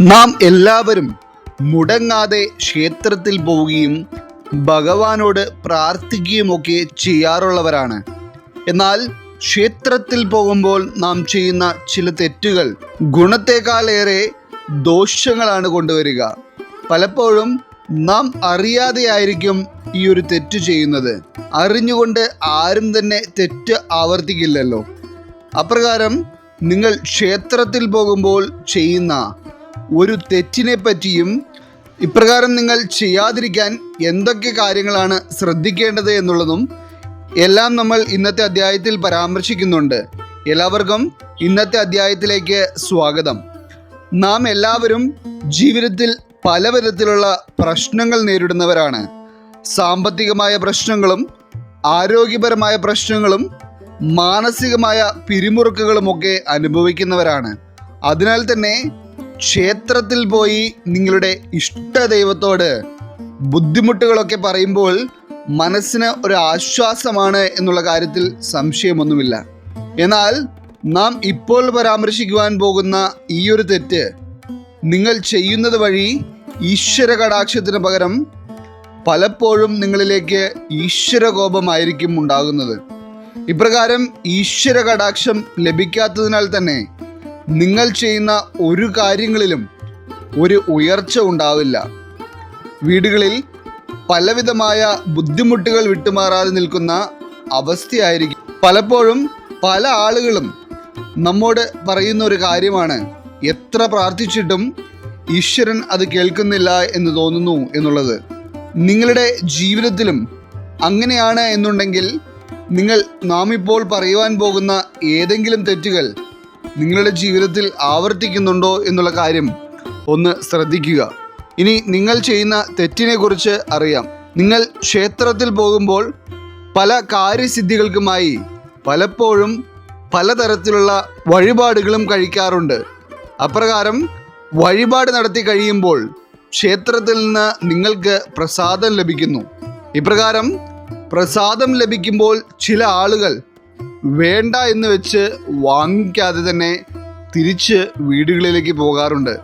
നാം എല്ലാവരും മുടങ്ങാതെ ക്ഷേത്രത്തിൽ പോവുകയും ഭഗവാനോട് പ്രാർത്ഥിക്കുകയുമൊക്കെ ചെയ്യാറുള്ളവരാണ്. എന്നാൽ ക്ഷേത്രത്തിൽ പോകുമ്പോൾ നാം ചെയ്യുന്ന ചില തെറ്റുകൾ ഗുണത്തെക്കാളേറെ ദോഷങ്ങളാണ് കൊണ്ടുവരിക. പലപ്പോഴും നാം അറിയാതെയായിരിക്കും ഈ ഒരു തെറ്റ് ചെയ്യുന്നത്. അറിഞ്ഞുകൊണ്ട് ആരും തന്നെ തെറ്റ് ആവർത്തിക്കില്ലല്ലോ. അപ്രകാരം നിങ്ങൾ ക്ഷേത്രത്തിൽ പോകുമ്പോൾ ചെയ്യുന്ന ഒരു തെറ്റിനെ പറ്റിയും ഇപ്രകാരം നിങ്ങൾ ചെയ്യാതിരിക്കാൻ എന്തൊക്കെ കാര്യങ്ങളാണ് ശ്രദ്ധിക്കേണ്ടത് എന്നുള്ളതും എല്ലാം നമ്മൾ ഇന്നത്തെ അധ്യായത്തിൽ പരാമർശിക്കുന്നുണ്ട്. എല്ലാവർക്കും ഇന്നത്തെ അധ്യായത്തിലേക്ക് സ്വാഗതം. നാം എല്ലാവരും ജീവിതത്തിൽ പലവിധത്തിലുള്ള പ്രശ്നങ്ങൾ നേരിടുന്നവരാണ്. സാമ്പത്തികമായ പ്രശ്നങ്ങളും ആരോഗ്യപരമായ പ്രശ്നങ്ങളും മാനസികമായ പിരിമുറുക്കുകളുമൊക്കെ അനുഭവിക്കുന്നവരാണ്. അതിനാൽ തന്നെ ക്ഷേത്രത്തിൽ പോയി നിങ്ങളുടെ ഇഷ്ട ദൈവത്തോട് ബുദ്ധിമുട്ടുകളൊക്കെ പറയുമ്പോൾ മനസ്സിന് ഒരു ആശ്വാസമാണ് എന്നുള്ള കാര്യത്തിൽ സംശയമൊന്നുമില്ല. എന്നാൽ നാം ഇപ്പോൾ പരാമർശിക്കുവാൻ പോകുന്ന ഈ ഒരു തെറ്റ് നിങ്ങൾ ചെയ്യുന്നത് വഴി ഈശ്വര കടാക്ഷത്തിന് പകരം പലപ്പോഴും നിങ്ങളിലേക്ക് ഈശ്വര കോപമായിരിക്കും ഉണ്ടാകുന്നത്. ഇപ്രകാരം ഈശ്വര കടാക്ഷം ലഭിക്കാത്തതിനാൽ തന്നെ നിങ്ങൾ ചെയ്യുന്ന ഒരു കാര്യങ്ങളിലും ഒരു ഉയർച്ച ഉണ്ടാവില്ല. വീടുകളിൽ പലവിധമായ ബുദ്ധിമുട്ടുകൾ വിട്ടുമാറാതെ നിൽക്കുന്ന അവസ്ഥയായിരിക്കും. പലപ്പോഴും പല ആളുകളും നമ്മോട് പറയുന്ന ഒരു കാര്യമാണ് എത്ര പ്രാർത്ഥിച്ചിട്ടും ഈശ്വരൻ അത് കേൾക്കുന്നില്ല എന്ന് തോന്നുന്നു എന്നുള്ളത്. നിങ്ങളുടെ ജീവിതത്തിലും അങ്ങനെയാണ് എന്നുണ്ടെങ്കിൽ നിങ്ങൾ നാം ഇപ്പോൾ പറയുവാൻ പോകുന്ന ഏതെങ്കിലും തെറ്റുകൾ നിങ്ങളുടെ ജീവിതത്തിൽ ആവർത്തിക്കുന്നുണ്ടോ എന്നുള്ള കാര്യം ഒന്ന് ശ്രദ്ധിക്കുക. ഇനി നിങ്ങൾ ചെയ്യുന്ന തെറ്റിനെ കുറിച്ച് അറിയാം. നിങ്ങൾ ക്ഷേത്രത്തിൽ പോകുമ്പോൾ പല കാര്യസിദ്ധികൾക്കുമായി പലപ്പോഴും പലതരത്തിലുള്ള വഴിപാടുകളും കഴിക്കാറുണ്ട്. അപ്രകാരം വഴിപാട് നടത്തി കഴിയുമ്പോൾ ക്ഷേത്രത്തിൽ നിന്ന് നിങ്ങൾക്ക് പ്രസാദം ലഭിക്കുന്നു. ഇപ്രകാരം പ്രസാദം ലഭിക്കുമ്പോൾ ചില ആളുകൾ വേണ്ട എന്ന് വെച്ച് വാങ്ങിക്കാതെ തന്നെ തിരിച്ച് വീടുകളിലേക്ക് പോകാറുണ്ട്.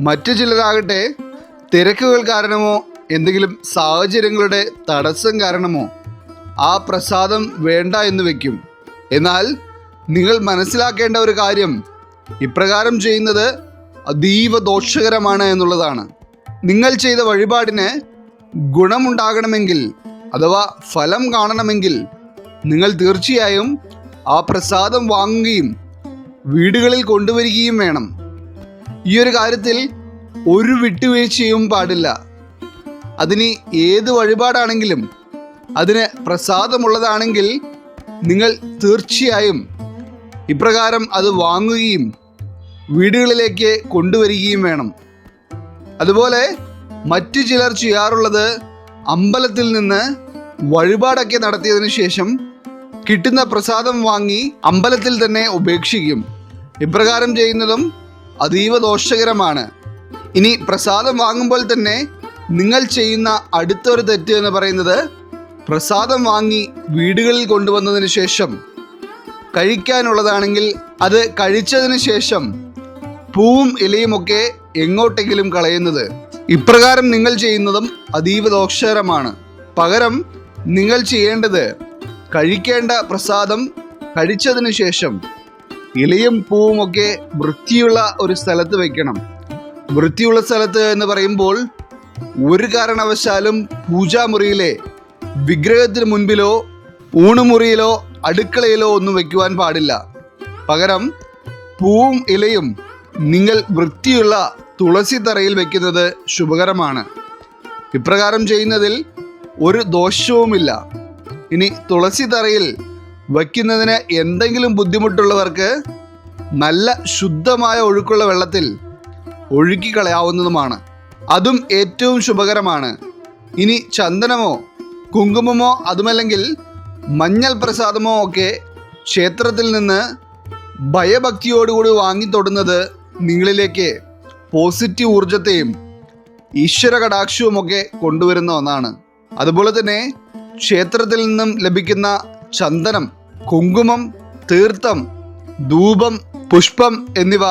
മറ്റു ചിലരാകട്ടെ തിരക്കുകൾ കാരണമോ എന്തെങ്കിലും സാഹചര്യങ്ങളുടെ തടസ്സം കാരണമോ ആ പ്രസാദം വേണ്ട എന്ന് വെക്കും. എന്നാൽ നിങ്ങൾ മനസ്സിലാക്കേണ്ട ഒരു കാര്യം ഇപ്രകാരം ചെയ്യുന്നത് അതീവ ദോഷകരമാണ് എന്നുള്ളതാണ്. നിങ്ങൾ ചെയ്ത വഴിപാടിന് ഗുണമുണ്ടാകണമെങ്കിൽ അഥവാ ഫലം കാണണമെങ്കിൽ നിങ്ങൾ തീർച്ചയായും ആ പ്രസാദം വാങ്ങുകയും വീടുകളിൽ കൊണ്ടുവരികയും വേണം. ഈ ഒരു കാര്യത്തിൽ ഒരു വിട്ടുവീഴ്ചയും പാടില്ല. അതിന് ഏത് വഴിപാടാണെങ്കിലും അതിന് പ്രസാദമുള്ളതാണെങ്കിൽ നിങ്ങൾ തീർച്ചയായും ഇപ്രകാരം അത് വാങ്ങുകയും വീടുകളിലേക്ക് കൊണ്ടുവരികയും വേണം. അതുപോലെ മറ്റു ചിലർ ചെയ്യാറുള്ളത് അമ്പലത്തിൽ നിന്ന് വഴിപാടൊക്കെ നടത്തിയതിനു ശേഷം കിട്ടുന്ന പ്രസാദം വാങ്ങി അമ്പലത്തിൽ തന്നെ ഉപേക്ഷിക്കും. ഇപ്രകാരം ചെയ്യുന്നതും അതീവ ദോഷകരമാണ്. ഇനി പ്രസാദം വാങ്ങുമ്പോൾ തന്നെ നിങ്ങൾ ചെയ്യുന്ന അടുത്തൊരു തെറ്റ് എന്ന് പറയുന്നത് പ്രസാദം വാങ്ങി വീടുകളിൽ കൊണ്ടുവന്നതിന് ശേഷം കഴിക്കാനുള്ളതാണെങ്കിൽ അത് കഴിച്ചതിന് ശേഷം പൂവും ഇലയുമൊക്കെ എങ്ങോട്ടെങ്കിലും കളയുന്നത്. ഇപ്രകാരം നിങ്ങൾ ചെയ്യുന്നതും അതീവ ദോഷകരമാണ്. പകരം നിങ്ങൾ ചെയ്യേണ്ടത് കഴിക്കേണ്ട പ്രസാദം കഴിച്ചതിന് ശേഷം ഇലയും പൂവും ഒക്കെ വൃത്തിയുള്ള ഒരു സ്ഥലത്ത് വെക്കണം. വൃത്തിയുള്ള സ്ഥലത്ത് എന്ന് പറയുമ്പോൾ ഒരു കാരണവശാലും പൂജാമുറിയിലെ വിഗ്രഹത്തിന് മുൻപിലോ ഊണുമുറിയിലോ അടുക്കളയിലോ ഒന്നും വെക്കുവാൻ പാടില്ല. പകരം പൂവും ഇലയും നിങ്ങൾ വൃത്തിയുള്ള തുളസി തറയിൽ വെക്കുന്നത് ശുഭകരമാണ്. ഇപ്രകാരം ചെയ്യുന്നതിൽ ഒരു ദോഷവുമില്ല. ഇനി തുളസി തറയിൽ വയ്ക്കുന്നതിന് എന്തെങ്കിലും ബുദ്ധിമുട്ടുള്ളവർക്ക് നല്ല ശുദ്ധമായ ഒഴുക്കുള്ള വെള്ളത്തിൽ ഒഴുക്കി കളയാവുന്നതുമാണ്. അതും ഏറ്റവും ശുഭകരമാണ്. ഇനി ചന്ദനമോ കുങ്കുമമോ അതുമല്ലെങ്കിൽ മഞ്ഞൾ പ്രസാദമോ ഒക്കെ ക്ഷേത്രത്തിൽ നിന്ന് ഭയഭക്തിയോടുകൂടി വാങ്ങി തൊടുന്നത് നിങ്ങളിലേക്ക് പോസിറ്റീവ് ഊർജത്തെയും ഈശ്വര കടാക്ഷവുമൊക്കെ കൊണ്ടുവരുന്ന ഒന്നാണ്. അതുപോലെ തന്നെ ക്ഷേത്രത്തിൽ നിന്നും ലഭിക്കുന്ന ചന്ദനം കുങ്കുമം തീർത്ഥം ധൂപം പുഷ്പം എന്നിവ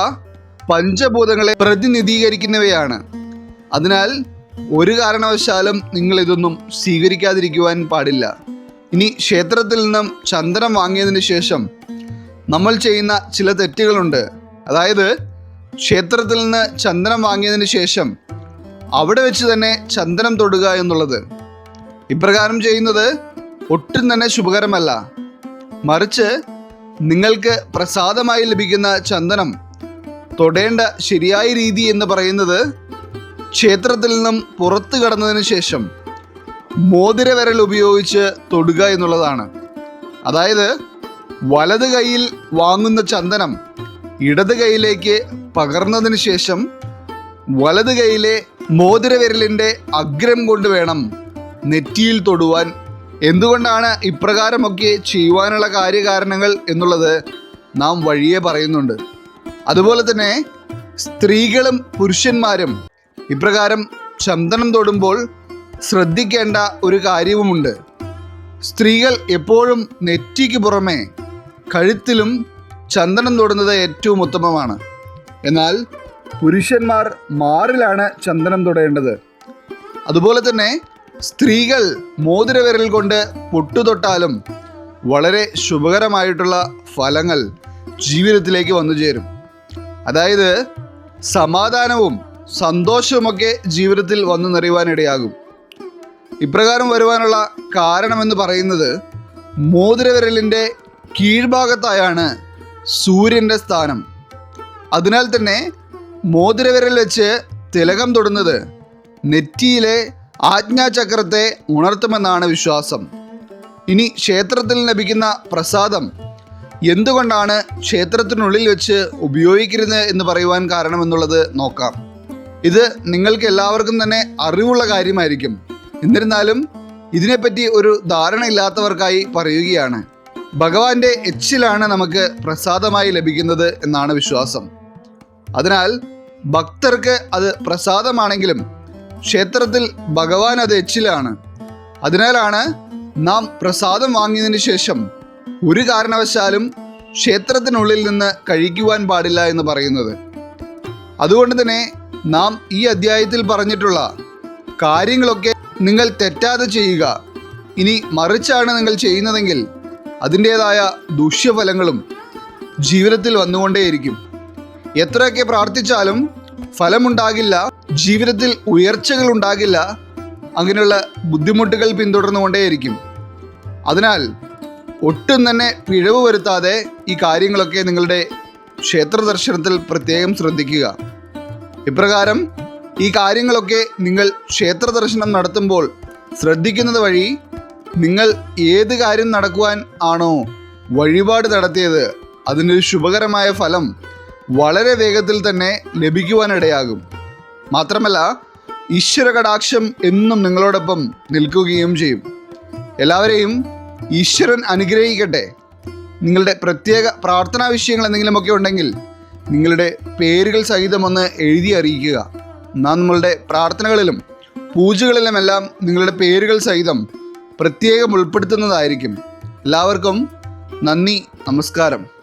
പഞ്ചഭൂതങ്ങളെ പ്രതിനിധീകരിക്കുന്നവയാണ്. അതിനാൽ ഒരു കാരണവശാലും നിങ്ങൾ ഇതൊന്നും സ്വീകരിക്കാതിരിക്കുവാൻ പാടില്ല. ഇനി ക്ഷേത്രത്തിൽ നിന്നും ചന്ദനം വാങ്ങിയതിന് ശേഷം നമ്മൾ ചെയ്യുന്ന ചില തെറ്റുകളുണ്ട്. അതായത് ക്ഷേത്രത്തിൽ നിന്ന് ചന്ദനം വാങ്ങിയതിന് ശേഷം അവിടെ വെച്ച് തന്നെ ചന്ദനം തൊടുക എന്നുള്ളത്. ഇപ്രകാരം ചെയ്യുന്നത് ഒട്ടും തന്നെ ശുഭകരമല്ല. മറിച്ച് നിങ്ങൾക്ക് പ്രസാദമായി ലഭിക്കുന്ന ചന്ദനം തൊടേണ്ട ശരിയായ രീതി എന്ന് പറയുന്നത് ക്ഷേത്രത്തിൽ നിന്നും പുറത്തു കടന്നതിന് ശേഷം മോതിരവിരൽ ഉപയോഗിച്ച് തൊടുക എന്നുള്ളതാണ്. അതായത് വലത് കൈയിൽ വാങ്ങുന്ന ചന്ദനം ഇടത് കൈയിലേക്ക് പകർന്നതിന് ശേഷം വലത് കൈയിലെ മോതിരവിരലിന്റെ അഗ്രം കൊണ്ട് വേണം നെറ്റിയിൽ തൊടുവാൻ എന്തുകൊണ്ടാണ് ഇപ്രകാരമൊക്കെ ചെയ്യുവാനുള്ള കാര്യകാരണങ്ങൾ എന്നുള്ളത് നാം വഴിയെ പറയുന്നുണ്ട്. അതുപോലെ തന്നെ സ്ത്രീകളും പുരുഷന്മാരും ഇപ്രകാരം ചന്ദനം തൊടുമ്പോൾ ശ്രദ്ധിക്കേണ്ട ഒരു കാര്യവുമുണ്ട്. സ്ത്രീകൾ എപ്പോഴും നെറ്റിക്ക് പുറമെ കഴുത്തിലും ചന്ദനം തൊടുന്നത് ഏറ്റവും ഉത്തമമാണ്. എന്നാൽ പുരുഷന്മാർ മാറിലാണ് ചന്ദനം തൊടേണ്ടത്. അതുപോലെ തന്നെ സ്ത്രീകൾ മോതിരവിരൽ കൊണ്ട് പൊട്ടുതൊട്ടാലും വളരെ ശുഭകരമായിട്ടുള്ള ഫലങ്ങൾ ജീവിതത്തിലേക്ക് വന്നു ചേരും. അതായത് സമാധാനവും സന്തോഷവുമൊക്കെ ജീവിതത്തിൽ വന്നു നിറയുവാനിടയാകും. ഇപ്രകാരം വരുവാനുള്ള കാരണമെന്ന് പറയുന്നത് മോതിരവിരലിന്റെ കീഴ്ഭാഗത്തായാണ് സൂര്യന്റെ സ്ഥാനം. അതിനാൽ തന്നെ മോതിരവിരൽ വെച്ച് തിലകം തൊടുന്നത് നെറ്റിയിലെ ആജ്ഞാചക്രത്തെ ഉണർത്തുമെന്നാണ് വിശ്വാസം. ഇനി ക്ഷേത്രത്തിൽ ലഭിക്കുന്ന പ്രസാദം എന്തുകൊണ്ടാണ് ക്ഷേത്രത്തിനുള്ളിൽ വെച്ച് ഉപയോഗിക്കരുത് എന്ന് പറയുവാൻ കാരണമെന്നുള്ളത് നോക്കാം. ഇത് നിങ്ങൾക്ക് എല്ലാവർക്കും തന്നെ അറിവുള്ള കാര്യമായിരിക്കും. എന്നിരുന്നാലും ഇതിനെപ്പറ്റി ഒരു ധാരണ ഇല്ലാത്തവർക്കായി പറയുകയാണ്. ഭഗവാന്റെ എച്ചിലാണ് നമുക്ക് പ്രസാദമായി ലഭിക്കുന്നത് എന്നാണ് വിശ്വാസം. അതിനാൽ ഭക്തർക്ക് അത് പ്രസാദമാണെങ്കിലും ക്ഷേത്രത്തിൽ ഭഗവാൻ അത് എച്ചിലാണ്. അതിനാലാണ് നാം പ്രസാദം വാങ്ങിയതിനു ശേഷം ഒരു കാരണവശാലും ക്ഷേത്രത്തിനുള്ളിൽ നിന്ന് കഴിക്കുവാൻ പാടില്ല എന്ന് പറയുന്നത്. അതുകൊണ്ട് തന്നെ നാം ഈ അധ്യായത്തിൽ പറഞ്ഞിട്ടുള്ള കാര്യങ്ങളൊക്കെ നിങ്ങൾ തെറ്റാതെ ചെയ്യുക. ഇനി മറിച്ചാണ് നിങ്ങൾ ചെയ്യുന്നതെങ്കിൽ അതിന്റേതായ ദൂഷ്യഫലങ്ങളും ജീവിതത്തിൽ വന്നുകൊണ്ടേയിരിക്കും. എത്രയൊക്കെ പ്രാർത്ഥിച്ചാലും ഫലമുണ്ടാകില്ല ജീവിതത്തിൽ ഉയർച്ചകൾ ഉണ്ടാകില്ല അങ്ങനെയുള്ള ബുദ്ധിമുട്ടുകൾ പിന്തുടർന്നുകൊണ്ടേയിരിക്കും. അതിനാൽ ഒട്ടും തന്നെ പിഴവ് വരുത്താതെ ഈ കാര്യങ്ങളൊക്കെ നിങ്ങളുടെ ക്ഷേത്ര ദർശനത്തിൽ പ്രത്യേകം ശ്രദ്ധിക്കുക. ഇപ്രകാരം ഈ കാര്യങ്ങളൊക്കെ നിങ്ങൾ ക്ഷേത്ര ദർശനം നടത്തുമ്പോൾ ശ്രദ്ധിക്കുന്നത് വഴി നിങ്ങൾ ഏത് കാര്യം നടക്കുവാൻ ആണോ വഴിപാട് നടത്തിയത് അതിനൊരു ശുഭകരമായ ഫലം വളരെ വേഗത്തിൽ തന്നെ ലഭിക്കുവാനിടയാകും. മാത്രമല്ല ഈശ്വര കടാക്ഷം എന്നും നിങ്ങളോടൊപ്പം നിൽക്കുകയും ചെയ്യും. എല്ലാവരെയും ഈശ്വരൻ അനുഗ്രഹിക്കട്ടെ. നിങ്ങളുടെ പ്രത്യേക പ്രാർത്ഥനാ വിഷയങ്ങൾ എന്തെങ്കിലുമൊക്കെ ഉണ്ടെങ്കിൽ നിങ്ങളുടെ പേരുകൾ സഹിതം ഒന്ന് എഴുതി അറിയിക്കുക. നാം നമ്മളുടെ പ്രാർത്ഥനകളിലും പൂജകളിലുമെല്ലാം നിങ്ങളുടെ പേരുകൾ സഹിതം പ്രത്യേകം ഉൾപ്പെടുത്തുന്നതായിരിക്കും. എല്ലാവർക്കും നന്ദി നമസ്കാരം.